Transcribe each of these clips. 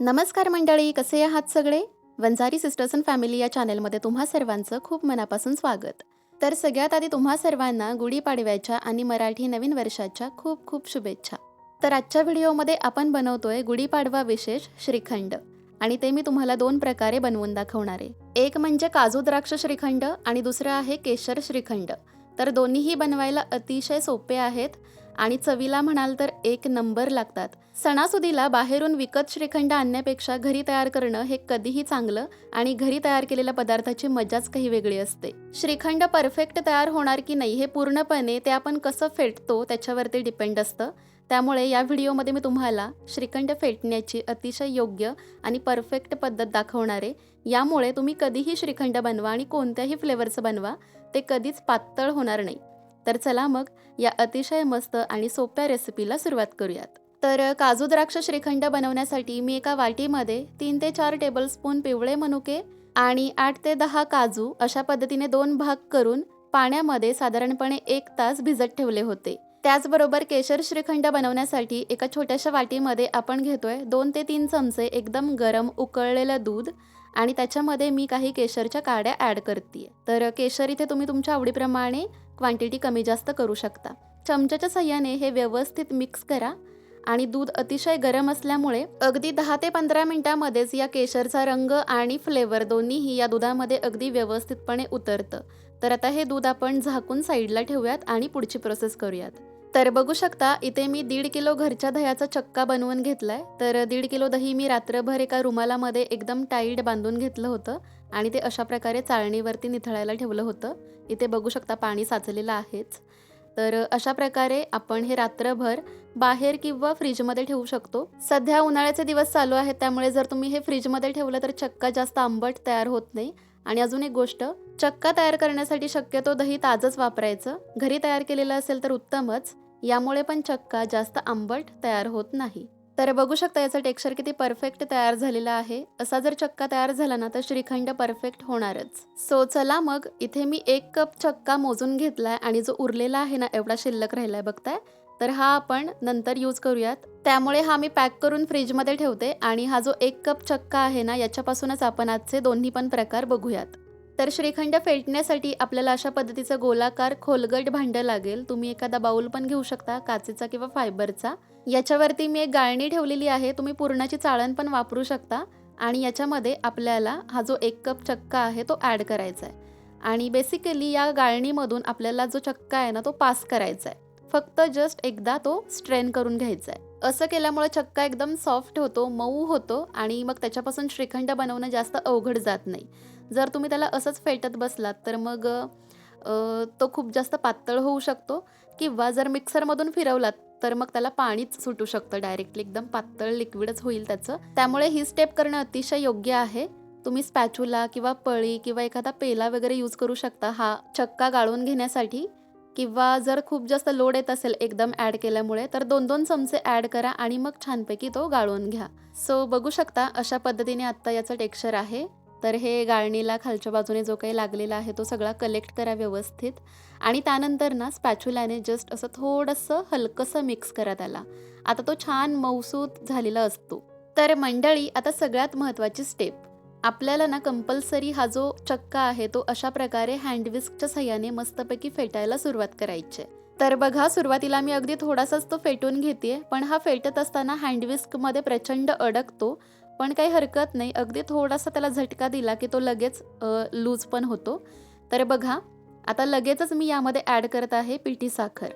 नमस्कार मंडळी कसे आहात सगळे? वंजारी सिस्टर्स अँड फॅमिली या चॅनलमध्ये तुम्हा सर्वांचं खूप मनापासून स्वागत. तर सगळ्यात आधी तुम्हा सर्वांना गुढीपाडव्याच्या आणि मराठी नवीन वर्षाच्या खूप खूप शुभेच्छा. तर आजच्या व्हिडिओमध्ये आपण बनवतोय गुढीपाडवा विशेष श्रीखंड. आणि ते मी तुम्हाला दोन प्रकारे बनवून दाखवणार आहे. एक म्हणजे काजू द्राक्ष श्रीखंड आणि दुसरं आहे केशर श्रीखंड. तर दोन्हीही बनवायला अतिशय सोपे आहेत. आणि चवीला म्हणाल तर एक नंबर लागतात. सणासुदीला बाहेरून विकत श्रीखंड आणण्यापेक्षा घरी तयार करणं हे कधीही चांगलं आणि घरी तयार केलेल्या पदार्थाची मजाच काही वेगळी असते. श्रीखंड परफेक्ट तयार होणार की नाही हे पूर्णपणे ते आपण कसं फेटतो त्याच्यावरती डिपेंड असतं. त्यामुळे या व्हिडिओमध्ये मी तुम्हाला श्रीखंड फेटण्याची अतिशय योग्य आणि परफेक्ट पद्धत दाखवणार. आहे यामुळे तुम्ही कधीही श्रीखंड बनवा आणि कोणत्याही फ्लेवरचं बनवा ते कधीच पातळ होणार नाही. तर चला मग या अतिशय मस्त आणि सोप्या रेसिपीला सुरुवात करूयात. तर काजू द्राक्ष श्रीखंड बनवण्यासाठी मी एका वाटीमध्ये तीन ते चार टेबलस्पून पिवळे मनुके आणि आठ ते दहा काजू अशा पद्धतीने दोन भाग करून पाण्यामध्ये साधारणपणे एक तास भिजत ठेवले होते. त्याचबरोबर केशर श्रीखंड बनवण्यासाठी एका छोट्याशा वाटीमध्ये आपण घेतोय दोन ते तीन चमचे एकदम गरम उकळलेलं दूध आणि त्याच्यामध्ये मी काही केशरच्या काड्या ॲड करते तर केशर इथे तुम्ही तुमच्या आवडीप्रमाणे क्वांटिटी कमी जास्त करू शकता. चमच्याच्या सहाय्याने हे व्यवस्थित मिक्स करा आणि दूध अतिशय गरम असल्यामुळे अगदी दहा ते पंधरा मिनटामध्येच या केशरचा रंग आणि फ्लेवर दोन्हीही या दुधामध्ये अगदी व्यवस्थितपणे उतरतं. तर आता हे दूध आपण झाकून साईडला ठेवूयात आणि पुढची प्रोसेस करूयात. तर बघू शकता इथे मी दीड किलो घरच्या दह्याचा चक्का बनवून घेतलाय. तर दीड किलो दही मी रात्रभर एका रुमालामध्ये एकदम टाईट बांधून घेतलं होतं. आणि ते अशा प्रकारे चाळणीवरती निथळायला ठेवलं होतं. इथे बघू शकता पाणी साचलेलं आहेच. तर अशा प्रकारे आपण हे रात्रभर बाहेर किंवा फ्रीजमध्ये ठेवू शकतो. सध्या उन्हाळ्याचे दिवस चालू आहेत त्यामुळे जर तुम्ही हे फ्रीजमध्ये ठेवलं तर चक्का जास्त आंबट तयार होत नाही. आणि अजून एक गोष्ट चक्का तयार करण्यासाठी शक्यतो दही ताजंच वापरायचं. घरी तयार केलेलं असेल तर उत्तमच. यामुळे पण चक्का जास्त आंबट तयार होत नाही. तर बघू शकता याचं टेक्स्चर किती परफेक्ट तयार झालेलं आहे. असा जर चक्का तयार झाला ना तर श्रीखंड परफेक्ट होणारच. सो चला मग इथे मी एक कप चक्का मोजून घेतलाय आणि जो उरलेला आहे ना एवढा शिल्लक राहिलाय बघताय. तर हा आपण नंतर यूज करूयात. त्यामुळे हा मी पॅक करून फ्रीजमध्ये ठेवते आणि हा जो एक कप चक्का आहे ना याच्यापासूनच आपण आजचे दोन्ही पण प्रकार बघूयात. तर श्रीखंड फेटण्यासाठी आपल्याला अशा पद्धतीचं गोलाकार खोलगट भांडं लागेल. तुम्ही एखादा बाऊल पण घेऊ शकता काचेचा किंवा फायबरचा. याच्यावरती मी एक गाळणी ठेवलेली आहे. तुम्ही पूर्णाची चाळण पण वापरू शकता. आणि याच्यामध्ये आपल्याला हा जो एक कप चक्का आहे तो ॲड करायचा आहे आणि बेसिकली या गाळणीमधून आपल्याला जो चक्का आहे ना तो पास करायचा आहे फक्त जस्ट एकदा तो स्ट्रेन करून घ्यायचा आहे असं केल्यामुळे चक्का एकदम सॉफ्ट होतो मऊ होतो आणि मग त्याच्यापासून श्रीखंड बनवणं जास्त अवघड जात नाही. जर तुम्ही त्याला असंच फेटत बसलात तर मग तो खूप जास्त पातळ होऊ शकतो किंवा जर मिक्सरमधून फिरवलात तर मग त्याला पाणीच सुटू शकतं डायरेक्टली. एकदम पातळ लिक्विडच होईल त्याचं. त्यामुळे ही स्टेप करणं अतिशय योग्य आहे. तुम्ही स्पॅच्युला किंवा पळी किंवा एखादा पेला वगैरे यूज करू शकता हा चक्का गाळून घेण्यासाठी. किंवा जर खूप जास्त लोड येत असेल एकदम ॲड केल्यामुळे तर दोन दोन चमचे ॲड करा आणि मग छानपैकी तो गाळून घ्या. सो बघू शकता अशा पद्धतीने आत्ता याचं टेक्स्चर आहे. तर हे गाळणीला खालच्या बाजूने जो काही लागलेला आहे तो सगळा कलेक्ट करा व्यवस्थित. आणि त्यानंतर ना स्पॅच्युलाने जस्ट असं थोडंसं हलकंसं मिक्स करा त्याला. आता तो छान मौसूत झालेला असतो. तर मंडळी आता सगळ्यात महत्त्वाची स्टेप आपल्याला ना कंपल्सरी हा जो चक्का आहे तो अशा प्रकारे हँडविस्कच्या सहाय्याने मस्तपैकी फेटायला सुरुवात करायची आहे. तर बघा सुरुवातीला मी अगदी थोडासाच तो फेटून घेते पण हा फेटत असताना हँडविस्कमध्ये प्रचंड अडकतो. पण काही हरकत नाही. अगदी थोडासा त्याला झटका दिला की तो लगेच लूज पण होतो. तर बघा आता लगेचच मी यामध्ये ॲड करत आहे पिठी साखर.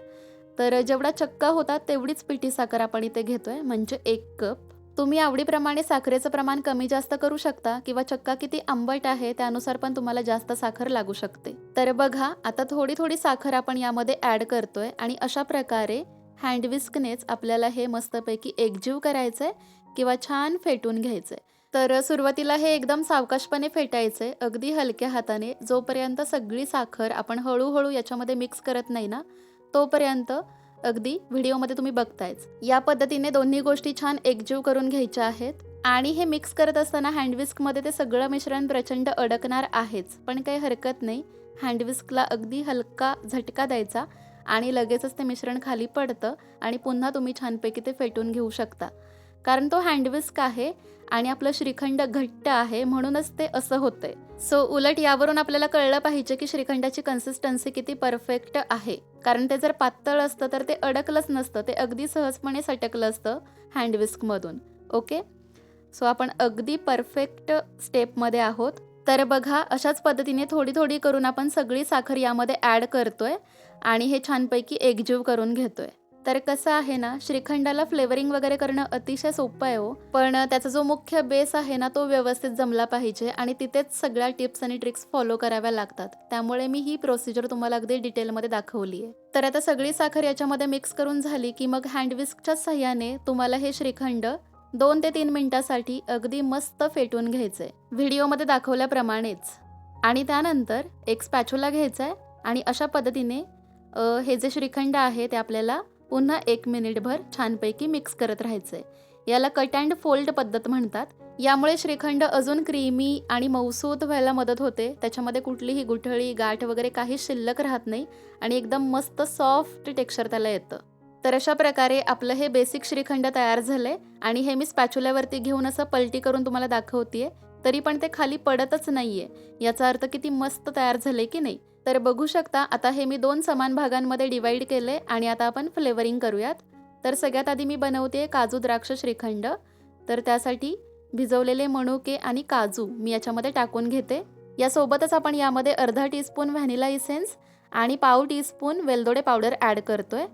तर जेवढा चक्का होता तेवढीच पिठी साखर आपण इथे घेतोय. म्हणजे एक कप. तुम्ही आवडीप्रमाणे साखरेचं प्रमाण कमी जास्त करू शकता किंवा चक्का किती आंबट आहे त्यानुसार पण तुम्हाला जास्त साखर लागू शकते. तर बघा आता थोडी थोडी साखर आपण यामध्ये ॲड करतोय आणि अशा प्रकारे हँडविस्कनेच आपल्याला हे मस्तपैकी एकजीव करायचं आहे किंवा छान फेटून घ्यायचं आहे तर सुरुवातीला हे एकदम सावकाशपणे फेटायचं आहे अगदी हलक्या हाताने जोपर्यंत सगळी साखर आपण हळूहळू याच्यामध्ये मिक्स करत नाही ना तोपर्यंत अगदी व्हिडिओमध्ये तुम्ही बघतायच. या पद्धतीने दोन्ही गोष्टी छान एकजीव करून घ्यायच्या आहेत. आणि हे मिक्स करत असताना हँडविस्कमध्ये ते सगळं मिश्रण प्रचंड अडकणार आहेच. पण काही हरकत नाही. हँडविस्कला अगदी हलका झटका द्यायचा. आणि लगेचच ते मिश्रण खाली पडतं आणि पुन्हा तुम्ही छानपैकी ते फेटून घेऊ शकता. कारण तो हँडविस्क आहे आणि आपलं श्रीखंड घट्ट आहे म्हणूनच ते असं होतंय. सो उलट यावरून आपल्याला कळलं पाहिजे की श्रीखंडाची कन्सिस्टन्सी किती परफेक्ट आहे. कारण ते जर पातळ असतं तर ते अडकलंच नसतं ते अगदी सहजपणे सटकलं असतं हँडविस्कमधून. ओके सो आपण अगदी परफेक्ट स्टेपमध्ये आहोत. तर बघा अशाच पद्धतीने थोडी थोडी करून आपण सगळी साखर यामध्ये ॲड करतोय आणि हे छानपैकी एकजीव करून घेतोय. तर कसं आहे ना श्रीखंडाला फ्लेवरिंग वगैरे करणं अतिशय सोपं आहे हो. पण त्याचा जो मुख्य बेस आहे ना तो व्यवस्थित जमला पाहिजे आणि तिथेच सगळ्या टिप्स आणि ट्रिक्स फॉलो कराव्या लागतात. त्यामुळे मी ही प्रोसिजर तुम्हाला अगदी डिटेलमध्ये दाखवली आहे तर आता सगळी साखर याच्यामध्ये मिक्स करून झाली की मग हँडविस्कच्या सहाय्याने तुम्हाला हे श्रीखंड दोन ते तीन मिनिटासाठी अगदी मस्त फेटून घ्यायचंय. व्हिडिओमध्ये दाखवल्याप्रमाणेच. आणि त्यानंतर एक स्पॅच्युला घ्यायचा आहे आणि अशा पद्धतीने हे जे श्रीखंड आहे ते आपल्याला पुन्हा एक मिनिटभर छानपैकी मिक्स करत राहायचंय. याला कट अँड फोल्ड पद्धत म्हणतात. यामुळे श्रीखंड अजून क्रीमी आणि मऊसूत व्हायला मदत होते. त्याच्यामध्ये कुठलीही गुठळी गाठ वगैरे काही शिल्लक राहत नाही आणि एकदम मस्त सॉफ्ट टेक्स्चर त्याला येतं. तर अशा प्रकारे आपलं हे बेसिक श्रीखंड तयार झालंय आणि हे मी स्पॅच्युल्यावरती घेऊन असं पलटी करून तुम्हाला दाखवतेय. तरी पण ते खाली पडतच नाहीये. याचा अर्थ किती मस्त तयार झाले की नाही? तर बघू शकता आता हे मी दोन समान भागांमध्ये डिवाईड केले आणि आता आपण फ्लेवरिंग करूयात. तर सगळ्यात आधी मी बनवते काजू द्राक्ष श्रीखंड. तर त्यासाठी भिजवलेले मणुके आणि काजू मी याच्यामध्ये टाकून घेते. यासोबतच आपण यामध्ये अर्धा टीस्पून व्हॅनिला इसेन्स आणि पाव टीस्पून वेलदोडे पावडर ॲड करतोय.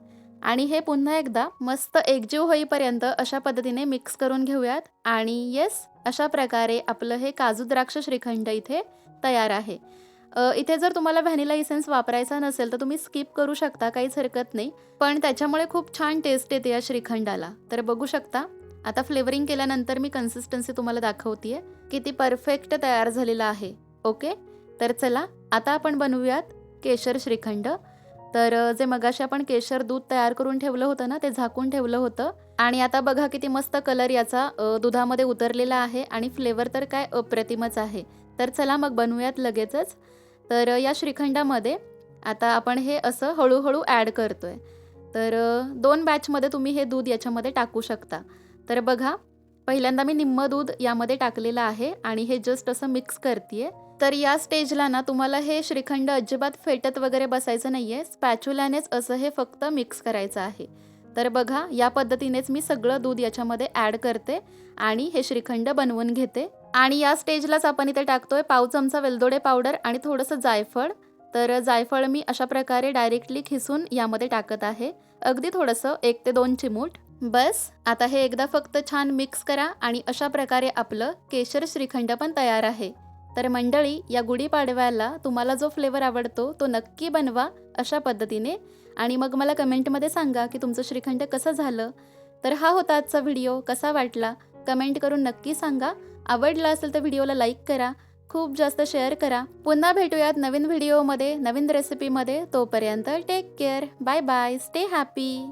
आणि हे पुन्हा एकदा मस्त एकजीव होईपर्यंत अशा पद्धतीने मिक्स करून घेऊयात. आणि येस अशा प्रकारे आपलं हे काजू द्राक्ष श्रीखंड इथे तयार आहे. इथे जर तुम्हाला व्हॅनिला इसेन्स वापरायचा नसेल तर तुम्ही स्किप करू शकता काहीच हरकत नाही. पण त्याच्यामुळे खूप छान टेस्ट येते या श्रीखंडाला. तर बघू शकता. आता फ्लेवरिंग केल्यानंतर मी कन्सिस्टन्सी तुम्हाला दाखवतीये. किती परफेक्ट तयार झालेला आहे. ओके तर चला आता आपण बनवूयात केशर श्रीखंड. तर जे मगाशी आपण केशर दूध तयार करून ठेवलं होतं ना ते झाकून ठेवलं होतं. आणि आता बघा किती मस्त कलर याचा दुधामध्ये उतरलेला आहे आणि फ्लेवर तर काय अप्रतिमच आहे. तर चला मग बनवूयात लगेचच. तर या श्रीखंडामध्ये आता आपण हे असं हळूहळू ॲड करतोय. तर दोन बॅचमध्ये तुम्ही हे दूध याच्यामध्ये टाकू शकता. तर बघा पहिल्यांदा मी निम्म दूध यामध्ये टाकलेलं आहे आणि हे जस्ट असं मिक्स करते आहे तर या स्टेजला ना तुम्हाला हे श्रीखंड अजिबात फेटत वगैरे बसायचं नाही आहे स्पॅच्युल्यानेच असं हे फक्त मिक्स करायचं आहे. तर बघा या पद्धतीनेच मी सगळं दूध याच्यामध्ये ॲड करते आणि हे श्रीखंड बनवून घेते. आणि या स्टेजलाच आपण इथे टाकतोय पाव चमचा वेलदोडे पावडर आणि थोडंसं जायफळ. तर जायफळ मी अशा प्रकारे डायरेक्टली खिसून यामध्ये टाकत आहे. अगदी थोडंसं एक ते दोन चिमूट. बस आता हे एकदा फक्त छान मिक्स करा आणि अशा प्रकारे आपलं केशर श्रीखंड पण तयार आहे. तर मंडळी या गुढीपाडव्याला तुम्हाला जो फ्लेवर आवडतो तो नक्की बनवा अशा पद्धतीने. आणि मग मला कमेंटमध्ये सांगा की तुमचं श्रीखंड कसं झालं. तर हा होता आजचा व्हिडिओ कसा वाटला? कमेंट करून नक्की सांगा. आवडला असेल तर व्हिडिओला लाईक करा. खूप जास्त शेअर करा. पुन्हा भेटूयात नवीन व्हिडिओमध्ये नवीन रेसिपीमध्ये तोपर्यंत take care bye bye stay happy